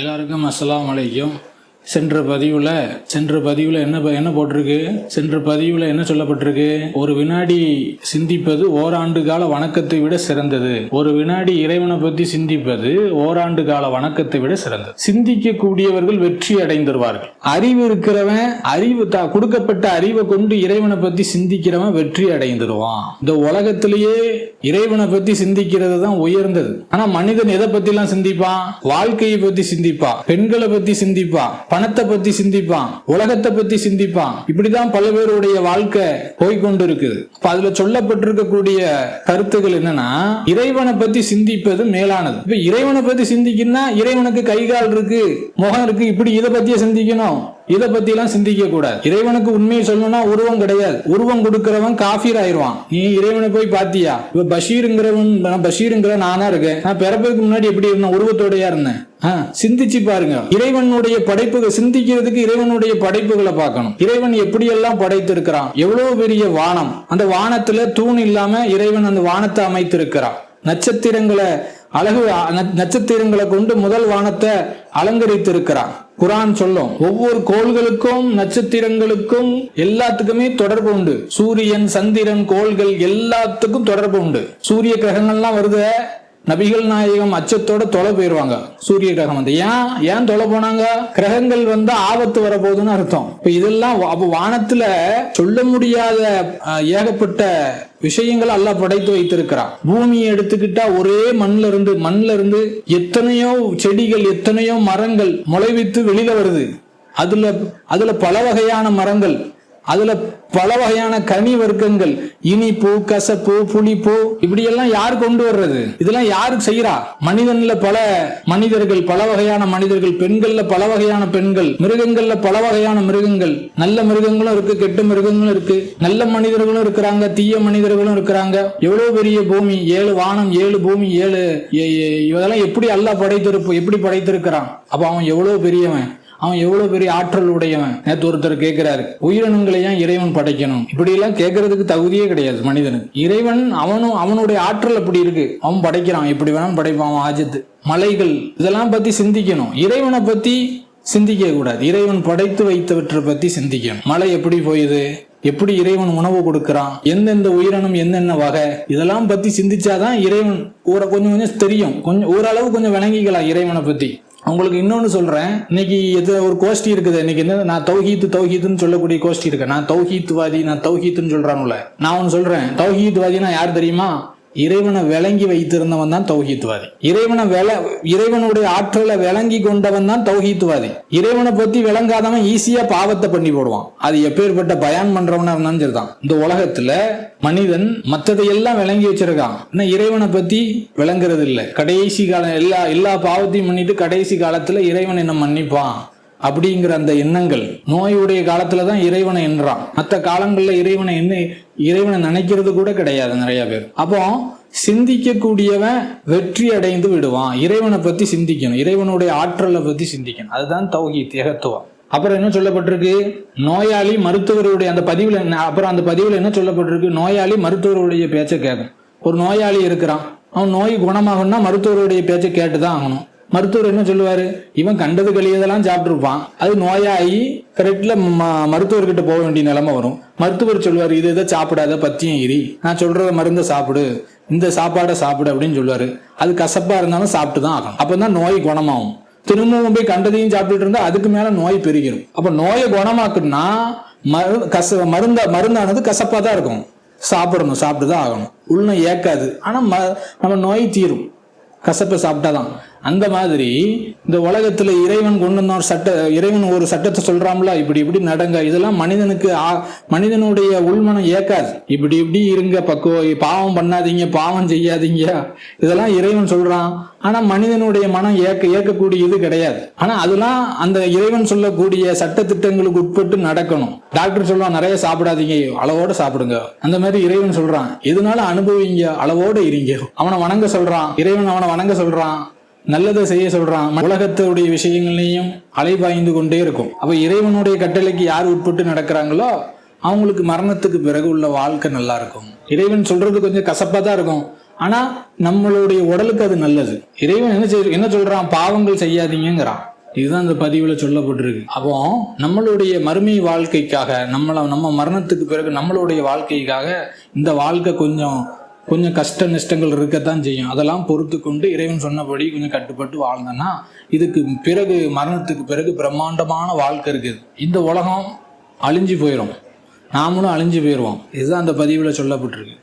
எல்லாருக்கும் அஸ்லாம் வலைக்கும் சென்ற பதிவில் சென்ற பதிவில் என்ன என்ன போட்டிருக்கு? சென்ற பதிவில் என்ன சொல்லப்பட்டிருக்கு? ஒரு வினாடி சிந்திப்பது ஓராண்டு கால வணக்கத்தை விட சிறந்தது. ஒரு வினாடி இறைவனை பற்றி சிந்திப்பது ஓராண்டு கால வணக்கத்தை விட சிறந்தது. சிந்திக்கக்கூடியவர்கள் வெற்றி அடைந்துருவார்கள். அறிவு இருக்கிறவன் அறிவு தா கொடுக்கப்பட்ட அறிவை கொண்டு இறைவனை பற்றி சிந்திக்கிறவன் வெற்றி அடைந்துருவான். இந்த உலகத்திலேயே இறைவனை பற்றி சிந்திக்கிறது தான் உயர்ந்தது. ஆனா மனிதன் எதை பத்திலாம் சிந்திப்பான்? வாழ்க்கையை பத்தி சிந்திப்பான். பெண்களை பத்தி சிந்திப்பான். பணத்தை பத்தி சிந்திப்பான் உலகத்தை பத்தி சிந்திப்பான். இப்படிதான் பல பேருடைய வாழ்க்கை போய்கொண்டு இருக்குது அப்ப அதுல சொல்லப்பட்டிருக்கக்கூடிய கருத்துக்கள் என்னன்னா இறைவனை பத்தி சிந்திப்பது மேலானது. இப்ப இறைவனை பத்தி சிந்திக்கணும்னா இறைவனுக்கு கை கால் இருக்கு முகம் இருக்கு இப்படி இதை பத்தியே சிந்திக்கணும். இதை பத்தி எல்லாம் சிந்திக்க கூடாது. இறைவனுக்கு உண்மையை சொல்லணும்னா உருவம் கிடையாது. உருவம் கொடுக்கிறவன் காஃபீர் ஆயிருவான் நீ இறைவனை போய் பாத்தியா? இப்ப பஷீருங்கிறவன் பஷீருங்கிற நானா இருக்கேன். நான் பிறப்புக்கு முன்னாடி எப்படி இருந்தேன்? உருவத்தோடயா இருந்தேன். சிந்திச்சு பாருங்க. இறைவனுடைய படைப்புகள் சிந்திக்கிறதுக்கு இறைவனுடைய படைப்புகளை பார்க்கணும். இறைவன் எப்படியெல்லாம் படைத்திருக்கிறான்? எவ்வளவு பெரிய வானம். அந்த வானத்துல தூண் இல்லாம இறைவன் அந்த வானத்தை அமைத்திருக்கிறான். நட்சத்திரங்களை அழகு நட்சத்திரங்களை கொண்டு முதல் வானத்தை அலங்கரித்திருக்கிறான் குரான் சொல்லும் ஒவ்வொரு கோள்களுக்கும் நட்சத்திரங்களுக்கும் எல்லாத்துக்குமே தொடர்பு உண்டு. சூரியன் சந்திரன் கோள்கள் எல்லாத்துக்கும் தொடர்பு உண்டு. சூரிய கிரகங்கள்லாம் வருது நபிகள் நாயகம் அச்சத்தோட தொலை போயிருவாங்க சூரிய கிரகம் வந்து. ஏன் ஏன் தொலை போனாங்க? கிரகங்கள் வந்து ஆபத்து வரப்போகுதுன்னு அர்த்தம். இப்ப இதெல்லாம் அப்ப வானத்துல சொல்ல முடியாத ஏகப்பட்ட விஷயங்கள் எல்லாம் படைத்து வைத்திருக்கிறான். பூமியை எடுத்துக்கிட்டா ஒரே மண்ல இருந்து மண்ல இருந்து எத்தனையோ செடிகள் எத்தனையோ மரங்கள் முளைவித்து வெளியில வருது. அதுல அதுல பல வகையான மரங்கள் அதுல பல வகையான கனி வர்க்கங்கள். இனிப்பு கசப்பு புளிப்பு இப்படி எல்லாம் யார் கொண்டு வர்றது? இதெல்லாம் யாரு செய்யறா மனிதன்ல பல மனிதர்கள் பல வகையான மனிதர்கள் பெண்கள்ல பல வகையான பெண்கள் மிருகங்கள்ல பல வகையான மிருகங்கள். நல்ல மிருகங்களும் இருக்கு கெட்ட மிருகங்களும் இருக்கு. நல்ல மனிதர்களும் இருக்கிறாங்க தீய மனிதர்களும் இருக்கிறாங்க. எவ்வளவு பெரிய பூமி? ஏழு வானம் ஏழு பூமி ஏழு இதெல்லாம் எப்படி அல்ல படைத்திருப்பு எப்படி படைத்திருக்கிறான்? அப்ப அவன் எவ்வளவு பெரியவன்? அவன் எவ்வளவு பெரிய ஆற்றல் உடையவன்? நேற்று ஒருத்தர் கேட்கிறாரு உயிரினங்களை ஏன் இறைவன் படைக்கணும்? இப்படி எல்லாம் கேட்கறதுக்கு தகுதியே கிடையாது மனிதனுக்கு. இறைவன் அவனும் அவனுடைய ஆற்றல் அப்படி இருக்கு. அவன் படைக்கிறான். எப்படி வேணாலும் படைப்பான் அவன் ஆஜத்து. மலைகள் இதெல்லாம் பத்தி சிந்திக்கணும். இறைவனை பத்தி சிந்திக்க கூடாது. இறைவன் படைத்து வைத்தவற்றை பத்தி சிந்திக்கணும். மலை எப்படி போயுது? எப்படி இறைவன் உணவு கொடுக்கறான்? எந்தெந்த உயிரினம் என்னென்ன வகை? இதெல்லாம் பத்தி சிந்திச்சாதான் இறைவன் ஊரை கொஞ்சம் கொஞ்சம் தெரியும். கொஞ்சம் ஓரளவு கொஞ்சம் விளங்கிக்கலாம் இறைவனை பத்தி. உங்களுக்கு இன்னொன்று சொல்கிறேன் இன்னைக்கு எது ஒரு கோஷ்டி இருக்குது. இன்னைக்கு என்ன நான் தௌஹீத்து தௌஹீத்துன்னு சொல்லக்கூடிய கோஷ்டி இருக்கு. நான் தௌஹீத்வாதி நான் தௌஹீத்துன்னு சொல்றானுல. நான் ஒன்று சொல்கிறேன் தௌஹீத்வாதினா யார் தெரியுமா? இறைவனை விளங்கி வைத்திருந்தவன் தான் தௌஹீத்வாதி. இறைவனை வில இறைவனுடைய ஆற்றலை விளங்கி கொண்டவன் தான் தௌஹீத்வாதி. இறைவனை பத்தி விளங்காதவன் ஈஸியா பாவத்தை பண்ணி போடுவான். அது எப்பேற்பட்ட பயான் பண்றவனா இருந்தாலும் சரிதான். இந்த உலகத்துல மனிதன் மத்ததை எல்லாம் விளங்கி வச்சிருக்கான். ஆனா இறைவனை பத்தி விளங்குறது இல்லை கடைசி காலம் எல்லா எல்லா பாவத்தையும் பண்ணிட்டு கடைசி காலத்துல இறைவன் என்ன மன்னிப்பான்? அப்படிங்கிற அந்த எண்ணங்கள் நோயுடைய காலத்துல தான் இறைவனை எண்றான் மற்ற காலங்கள்ல இறைவனை என்ன இறைவனை நினைக்கிறது கூட கிடையாது நிறைய பேர். அப்போ சிந்திக்கக்கூடியவன் வெற்றி அடைந்து விடுவான். இறைவனை பத்தி சிந்திக்கணும். இறைவனுடைய ஆற்றலை பத்தி சிந்திக்கணும். அதுதான் தௌகி தேகத்துவம் அப்புறம் என்ன சொல்லப்பட்டிருக்கு? நோயாளி மருத்துவருடைய அந்த பதிவுல என்ன- அப்புறம் அந்த பதிவுல என்ன சொல்லப்பட்டிருக்கு? நோயாளி மருத்துவருடைய பேச்சை கேட்கும் ஒரு நோயாளி இருக்கிறான். அவன் நோய் குணமாகணும்னா மருத்துவருடைய பேச்சை கேட்டு தான் ஆகணும். மருத்துவர் என்ன சொல்லுவாரு? இவன் கண்டது கழியதெல்லாம் சாப்பிட்டுருப்பான். அது நோயாகி கரெக்டில் மருத்துவர்கிட்ட போக வேண்டிய நிலைமை வரும். மருத்துவர் சொல்லுவார் இது இதை சாப்பிடாத பத்தியம் இரி. நான் சொல்ற மருந்தை சாப்பிடு. இந்த சாப்பாடை சாப்பிடு அப்படின்னு சொல்லுவாரு. அது கசப்பா இருந்தாலும் சாப்பிட்டு தான் ஆகணும். அப்பதான் நோய் குணமாகும். திரும்பவும் போய் கண்டதையும் சாப்பிட்டுட்டு இருந்தா அதுக்கு மேல நோய் பெருகிடும் அப்ப நோயை குணமாக்குன்னா மரு கச மருந்த மருந்தானது கசப்பா தான் இருக்கும். சாப்பிடணும் சாப்பிட்டு தான் ஆகணும். உள்ள ஏக்காது ஆனா ம- நம்ம நோய் தீரும். கசப்பை சாப்பிட்டாதான் அந்த மாதிரி இந்த உலகத்துல இறைவன் கொண்டு வந்த ஒரு சட்ட இறைவன் ஒரு சட்டத்தை சொல்றாங்களா இப்படி இப்படி நடங்க. இதெல்லாம் மனிதனுக்கு ஆ- மனிதனுடைய உள்மனம் ஏக்காது. இப்படி இப்படி இருங்க பக்குவ பாவம் பண்ணாதீங்க பாவம் செய்யாதீங்க. இதெல்லாம் இறைவன் சொல்றான். ஆனா மனிதனுடைய மனம் ஏக்க ஏற்கக்கூடிய இது கிடையாது. ஆனா அதெல்லாம் அந்த இறைவன் சொல்லக்கூடிய சட்ட திட்டங்களுக்கு உட்பட்டு நடக்கணும். டாக்டர் சொல்லுவான் நிறைய சாப்பிடாதீங்க அளவோட சாப்பிடுங்க. அந்த மாதிரி இறைவன் சொல்றான். எதுனால அனுபவிங்க? அளவோட இருங்க. அவனை வணங்க சொல்றான். இறைவன் அவனை வணங்க சொல்றான். நல்லதை செய்ய சொல்றான். உலகத்துடைய விஷயங்களையும் அலைபாய்ந்து கொண்டே இருக்கும். அப்ப இறைவனுடைய கட்டளைக்கு யார் உட்பட்டு நடக்கிறாங்களோ அவங்களுக்கு மரணத்துக்கு பிறகு உள்ள வாழ்க்கை நல்லா இருக்கும். இறைவன் சொல்றது கொஞ்சம் கசப்பா தான் இருக்கும். ஆனா நம்மளுடைய உடலுக்கு அது நல்லது. இறைவன் என்ன செய் என்ன சொல்றான்? பாவங்கள் செய்யாதீங்கங்கிறான். இதுதான் இந்த பதிவுல சொல்லப்பட்டிருக்கு. அப்போ நம்மளுடைய மறுமை வாழ்க்கைக்காக நம்மள நம்ம மரணத்துக்கு பிறகு நம்மளுடைய வாழ்க்கைக்காக இந்த வாழ்க்கை கொஞ்சம் கொஞ்சம் கஷ்ட நஷ்டங்கள் இருக்கத்தான் செய்யும். அதெல்லாம் பொறுத்து கொண்டு இறைவன் சொன்னபடி கொஞ்சம் கட்டுப்பட்டு வாழ்ந்தோன்னா இதுக்கு பிறகு மரணத்துக்கு பிறகு பிரம்மாண்டமான வாழ்க்கை இருக்குது. இந்த உலகம் அழிஞ்சு போயிடும் நாமளும் அழிஞ்சு போயிடுவோம் இதுதான் அந்த பதிவில் சொல்லப்பட்டிருக்கு.